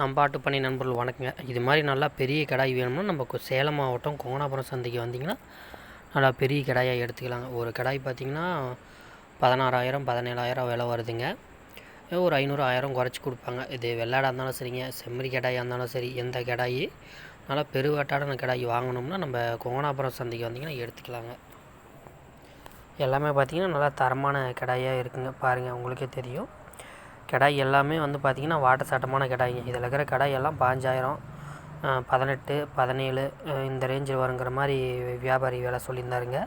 நம்பாட்டு பண்ணி நண்பர்கள் வணக்கங்க. இது மாதிரி நல்லா பெரிய கடாய் வேணும்னா நம்ம சேலம் மாவட்டம் கோங்கனாபுரம் சந்தைக்கு வந்தீங்கன்னா நல்லா பெரிய கடாயாக எடுத்துக்கலாங்க. ஒரு கடாய் பார்த்தீங்கன்னா பதினாறாயிரம் பதினேழாயிரம் விலை வருதுங்க. ஒரு ஐநூறு ஆயிரம் குறைச்சி கொடுப்பாங்க. இது வெள்ளாடாக இருந்தாலும் சரிங்க செம்மறி கடாயாக இருந்தாலும் சரி எந்த கடாய்? நல்லா பெருவாட்டான கடாய் வாங்கினோம்னா நம்ம கோங்கனாபுரம் சந்தைக்கு வந்தீங்கன்னா எடுத்துக்கலாங்க. எல்லாமே பார்த்தீங்கன்னா நல்லா தரமான கடாயாக இருக்குங்க. பாருங்கள் உங்களுக்கே தெரியும். கடாய் எல்லாமே வந்து பார்த்திங்கன்னா வாட்டர் சாட்டமான கடாய்ங்க. இதில் இருக்கிற கடாய் எல்லாம் பாஞ்சாயிரம் பதினெட்டு பதினேழு இந்த ரேஞ்சில் வருங்கிற மாதிரி வியாபாரி வேலை சொல்லியிருந்தாருங்க.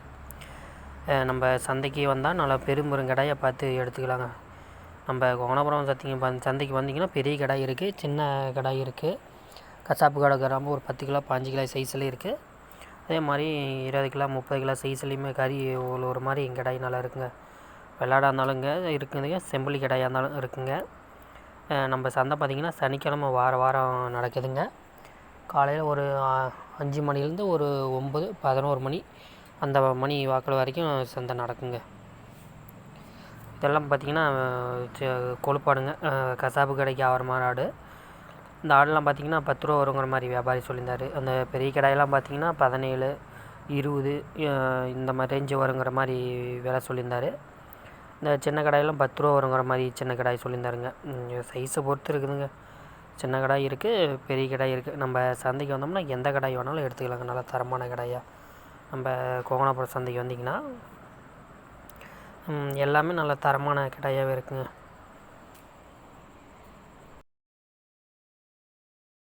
நம்ம சந்தைக்கு வந்தால் நல்லா பெரும்பெருங்கடாயை பார்த்து எடுத்துக்கலாங்க. நம்ம கோணபுரம் சத்திங்க சந்தைக்கு வந்தீங்கன்னா பெரிய கடாய் இருக்குது சின்ன கடாய் இருக்குது கசாப்பு கடை ரொம்ப ஒரு பத்து கிலோ பாஞ்சு கிலோ சைஸ்லேயும் இருக்குது அதே மாதிரி இருபது கிலோ முப்பது கிலோ சைஸ்லேயுமே கறி ஒரு மாதிரி கடாய் நல்லா இருக்குங்க. வெள்ளாடாக இருந்தாலுங்க இருக்குதுங்க செம்புலி கடையாக இருந்தாலும் இருக்குங்க. நம்ம சந்தை பார்த்திங்கன்னா சனிக்கிழமை வார வாரம் நடக்குதுங்க. காலையில் ஒரு அஞ்சு மணிலேருந்து ஒரு ஒம்பது பதினோரு மணி அந்த மணி வாக்கில் வரைக்கும் சந்தை நடக்குங்க. இதெல்லாம் பார்த்திங்கன்னா ச- கொழுப்பாடுங்க. கசாப்பு கடைக்கு ஆகிற மாதிரி ஆடு. இந்த ஆடெல்லாம் பார்த்திங்கன்னா பத்து ரூபா வருங்கிற மாதிரி வியாபாரி சொல்லியிருந்தார். அந்த பெரிய கடையெல்லாம் பார்த்திங்கன்னா பதினேழு இருபது இந்த மாதிரி ரேஞ்சு வருங்கிற மாதிரி விலை சொல்லியிருந்தார். இந்த சின்ன கடாயெல்லாம் பத்து ரூபா வருங்கிற மாதிரி சின்ன கடாய் சொல்லியிருந்தாருங்க. சைஸை பொறுத்து இருக்குதுங்க. சின்ன கடாய் இருக்குது பெரிய கடாய் இருக்குது நம்ம சந்தைக்கு வந்தோம்னா எந்த கடாய் வேணாலும் எடுத்துக்கலாங்க. நல்லா தரமான கடாயாக நம்ம கோகனாபுரம் சந்தைக்கு வந்தீங்கன்னா எல்லாமே நல்ல தரமான கடாயாகவே இருக்குங்க.